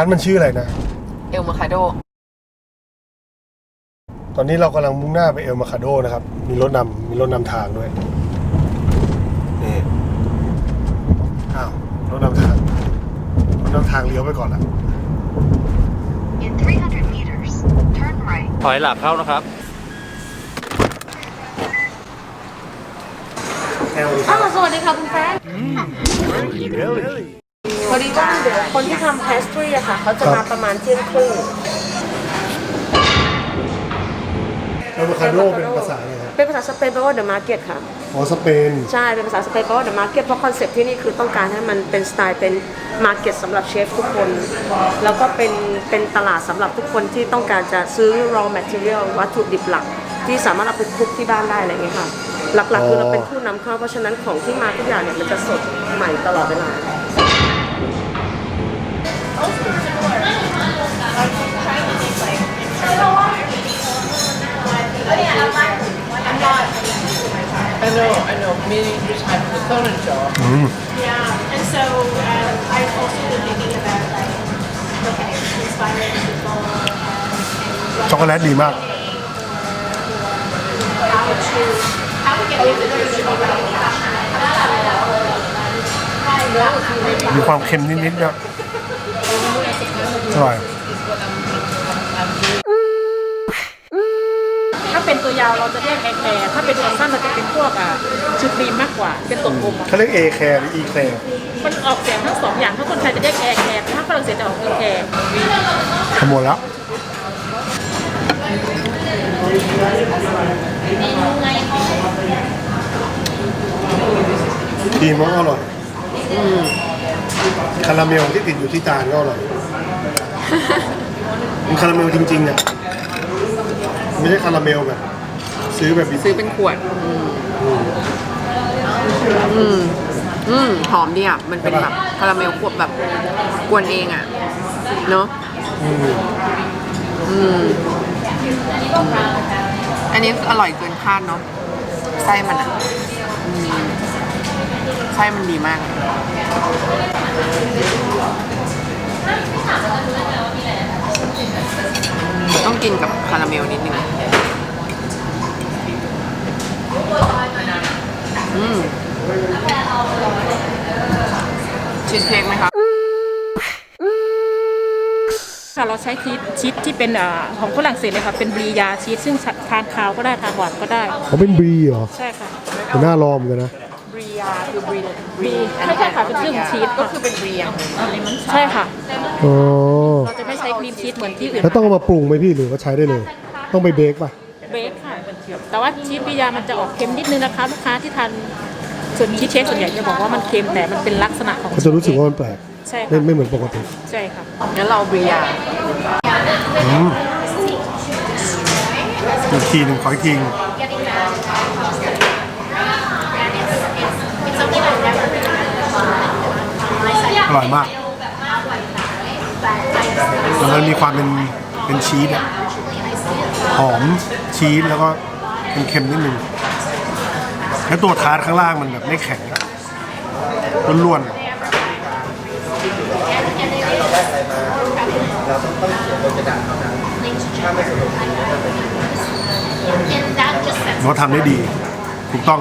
านมันชื่ออะไรนะ เอลมาคาโด ตอนนี้เรากำลังมุ่งหน้าไปเอลมาคาโดนะครับ มีรถนำมีรถนำทางด้วย นี่ อ้าว รถนำทาง รถนำทางเลี้ยวไปก่อนละ In 300 meters, turn right. ถอยหลักเข้านะครับ แอล อ้าวสวัสดีค่ะคุณแฟน พอดีว่าเดี๋ยวคนที่ทำ pastry อะค่ะ เขาจะมาประมาณเที่ยงครึ่งเอลมาคาโดเป็นภาษาอะไรครับเป็นภาษาสเปนแปลว่า the market ค่ะ อ๋อสเปน ใช่ เป็นภาษาสเปนแปลว่า the market เพราะคอนเซ็ปต์ที่นี่คือต้องการให้มันเป็นสไตล์เป็น market สำหรับเชฟทุกคน แล้วก็เป็นเป็นตลาดสำหรับทุกคนที่ต้องการจะซื้อ raw material วัตถุดิบหลัก ที่สามารถเอาไปคลุกที่บ้านได้อะไรอย่างเงี้ยค่ะ หลักๆคือเราเป็นผู้นำเข้าเพราะฉะนั้นของที่มาทุกอย่างเนี่ยมันจะสดใหม่ตลอดเวลา know I know me just had the Conan show Yeah, and so um, I've also been thinking about like, okay, inspiring people and ช็อกโกแลตดีมาก how to how to get visitors to be really passionate มีความเค็มนิดๆนะอร่อยาเป็นตัวยาวเราจะเรียกแอร์แคร์ถ้าเป็นตัวสั้นเราจะเป็นพวกอะชุดครีมมากกว่า เป็นตัวกลมอะเขาเรียกเอแคร์หรืออีแคร์มันออกเสียงทั้งสองอย่างถ้าคนไทยจะเรียกแอร์แคร์ถ้าฝรั่งเศสจะออกเอร์แคร์ขโมยแล้วดีมากอร่อยคาราเมลที่ติดอยู่ที่จานก็อร่อยมันคาราเมลจริงๆอะ ไม่ใช่คาราเมลแบบ ซื้อแบบบิซื้อเป็นขวดอืมอืมหอมดีอะ มันเป็นแบบคาราเมลขวดแบบกวนเองอะ เนาะอืมอืม อันนี้อร่อยเกินคาดเนาะ ไส้มันอะอืมไส้มันดีมาก ต้องกินกับคาราเมลนิดนึงอืมชีสเค้กไหมคะค่ะเราใช้ชีสชีสที่เป็นอ่าของฝรั่งเศสเลยค่ะเป็นบรียาชีสซึ่งทานคาวก็ได้ทานหวานก็ได้เขาเป็นบรีเหรอ ใช่ค่ะมันน่ารอมกันนะบรี ยาคือบรีบรีไม่ใช่ค่ะเป็นชื่อของชีส ก็คือเป็นบรีอย่างใช่ค่ะอ๋อเราจะไม่ใช้ครีมชีสเหมือนที่อื่นแล้วต้องเอามาปรุงไหมพี่หรือว่าใช้ได้เลย ต้องไปเบคป่ะเบคค่ะ แต่ว่าชีสบรียามันจะออกเค็มนิดนึงนะคะลูกค้าที่ทานส่วนชีสเชฟส่วนใหญ่จะบอกว่ามันเค็มแต่มันเป็นลักษณะของเขาจะรู้สึกว่ามันแปลกใช่ไม่ค่ะไม่เหมือนปกติใช่ค่ะงั้นเราบรียาอืมอีกทีหนึ่งขออีกทีหนึ่ง อร่อยมากแล้วมันมีความเป็นเป็นชีสอะหอมชีสแล้วก็เป็นเค็มนิดนึงแล้วตัวทาร์ตข้างล่างมันแบบไม่แข็งอะล้วนๆเขาทำได้ดี ถูกต้อง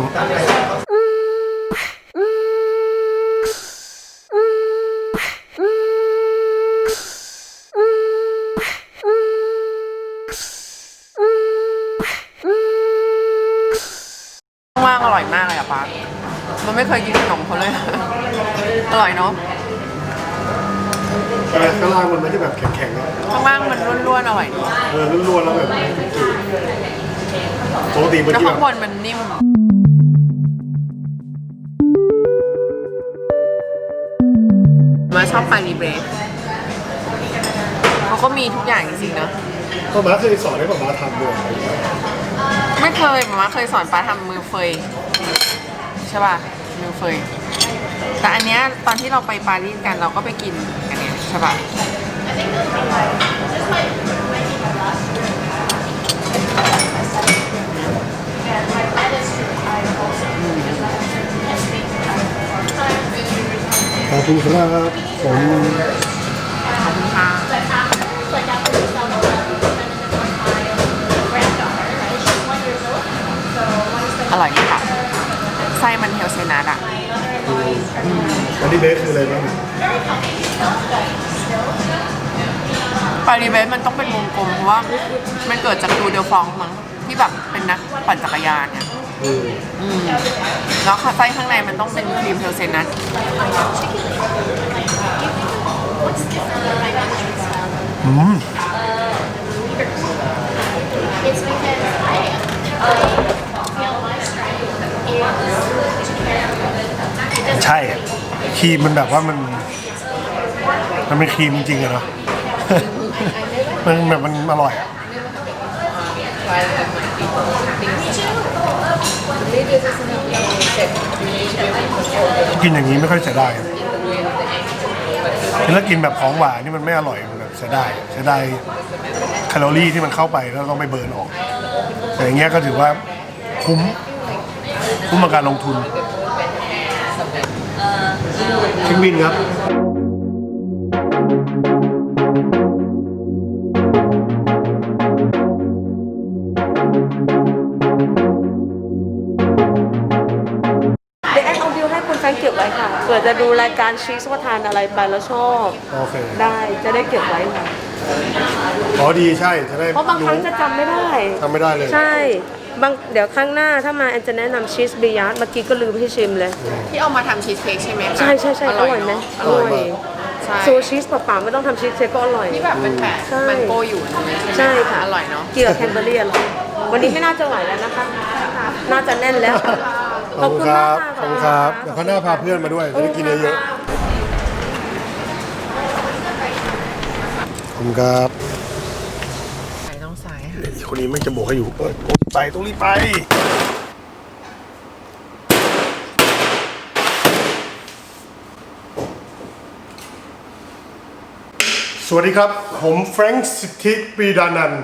ร่อยมากเลยอะป้ามันไม่เคยกินขนมเขาเลย อร่อยเนาะแต่ข้างล่างมันไม่ใช่แบบแข็งๆนะข้างล่างมันร่วนๆอร่อยดีเออล้วนๆแล้วแบบปกติมันแล้วที่แบข้างบบนมันนิ่ม มาชอบปานีเบรดเขาก็มีทุกอย่างจริงๆนะ พ่อม้าเคยสอนให้พ่อม้าทำด้วยไม่เคยหมาเคยสอนป้าทำมือเฟย ใช่ป่ะมือเฟยแต่อันเนี้ยตอนที่เราไปปารีสกันเราก็ไปกินอันเนี้ยใช่ป่ะขอบคุณครับผม นดี้เบสคืออะไรบ้างปารีเบสมันต้องเป็นวงกลมเพราะว่ามันเกิดจากดูเดลฟองมั้งที่แบบเป็นนักปั่นจักรยานเนี่ยอืมอืมแล้วค่ะไส้ข้างในมันต้องเป็นครีมเทลเซนัทอืม It's because I, I ช่อะครีมมันแบบว่ามัน มันเป็นครีมจริงๆอะเนาะ มันแบบมันอร่อยอะกินอย่างนี้ไม่ค่อยเสียดายถ้ากินแบบของหวานนี่มันไม่อร่อยมันแบบเสียดายเสียดายแคลอรี่ที่มันเข้าไปแล้วต้องไปเบิร์นออก แต่อย่างเงี้ยก็ถือว่าคุ้มคุ้มกับการลงทุน เช็คบินครับเดี๋ยวแอนเอาบิลให้คุณแฟรงค์เก็บไว้ค่ะเผื่อจะดูรายการชีสว่าทานอะไรไปแล้วชอบ โอเคได้จะได้เก็บไว้ค่ะอ๋อดีใช่จะได้เพราะบางครั้งจะจำไม่ได้ทำไม่ได้เลย ใช่ บางเดี๋ยวครั้งหน้าถ้ามาแอนจะแนะนำชีสบิยาร์ดเมื่อกี้ก็ลืมให้ชิมเลย ที่เอามาทำชีสเค้กใช่ไหมคะใช่ใช่ใช่อร่อยไหมเนะอร่อยใช่โซชีสเปล่าๆไม่ต้องทำชีสเค้กก็อร่อย ที่แบบเป็นแปะใช่ มันโกอยู่ตรงนี้ใช่ไหมค่ะอร่อยเนาะ เกี่ยวกับแคนเบอรี่อร่อยวันนี้ไม่น่าจะไหวแล้วนะคะ น่าจะแน่นแล้ว ขอบคุณครับมากขอบคุณครับ เดี๋ยวเขาวหน้าพาเพื่อนมาด้วย จะได้กินเยอะๆขอบคุณครับ สายต้องสาย ค่ะอีกคนนี้ไม่จะบอกให้อยู่เออต้องรีบไปต้องรีบไปสวัสดีครับ ผมแฟรงค์สิทธิปรีดานันท์